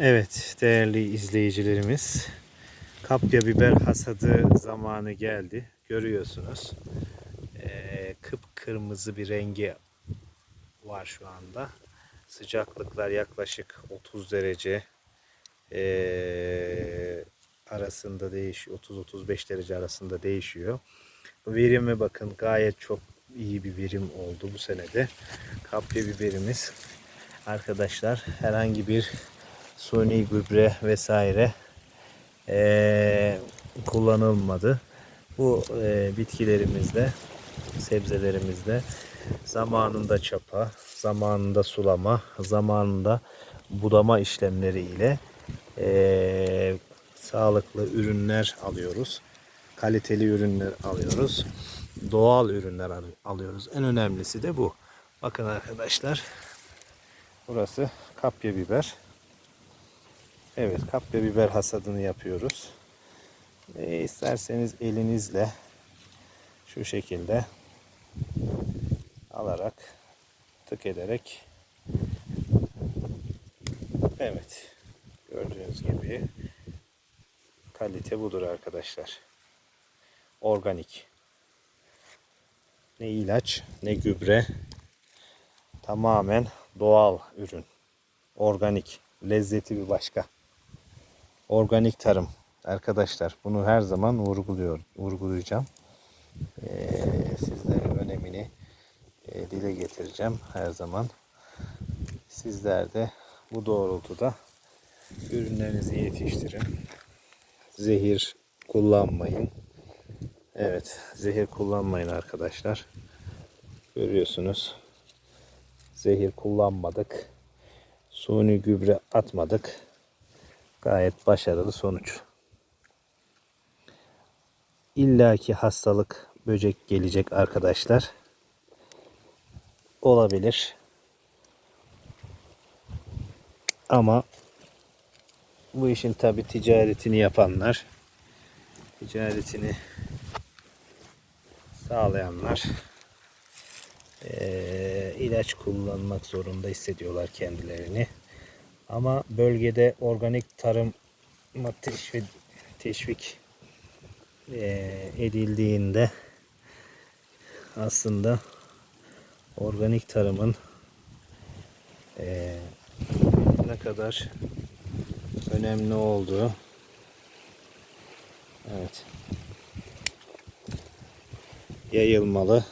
Evet değerli izleyicilerimiz kapya biber hasadı zamanı geldi. Görüyorsunuz. Ee, kıpkırmızı bir rengi var şu anda. Sıcaklıklar yaklaşık 30 derece ee, arasında değişiyor. 30-35 derece arasında değişiyor. Verime bakın gayet çok iyi bir verim oldu bu senede. Kapya biberimiz arkadaşlar herhangi bir suni gübre vesaire eee, kullanılmadı. Bu eee, bitkilerimizde, sebzelerimizde zamanında çapa, zamanında sulama, zamanında budama işlemleri ile eee, sağlıklı ürünler alıyoruz. Kaliteli ürünler alıyoruz. Doğal ürünler al- alıyoruz. En önemlisi de bu. Bakın arkadaşlar. Burası kapya biber. Evet kapya biber hasadını yapıyoruz. E, isterseniz elinizle şu şekilde alarak tık ederek evet gördüğünüz gibi kalite budur arkadaşlar. Organik. Ne ilaç ne gübre tamamen doğal ürün. Organik. Lezzeti bir başka. Organik tarım. Arkadaşlar bunu her zaman vurguluyor, vurgulayacağım. Ee, sizlere önemini e, dile getireceğim her zaman. Sizler de bu doğrultuda ürünlerinizi yetiştirin. Zehir kullanmayın. Evet, zehir kullanmayın arkadaşlar. Görüyorsunuz. Zehir kullanmadık. Suni gübre atmadık. Gayet başarılı sonuç. İlla ki hastalık, böcek gelecek arkadaşlar. Olabilir. Ama bu işin tabi ticaretini yapanlar, ticaretini sağlayanlar eee, ilaç kullanmak zorunda hissediyorlar kendilerini. Ama bölgede organik tarıma teşvik, teşvik edildiğinde aslında organik tarımın eee, ne kadar önemli olduğu evet yayılmalı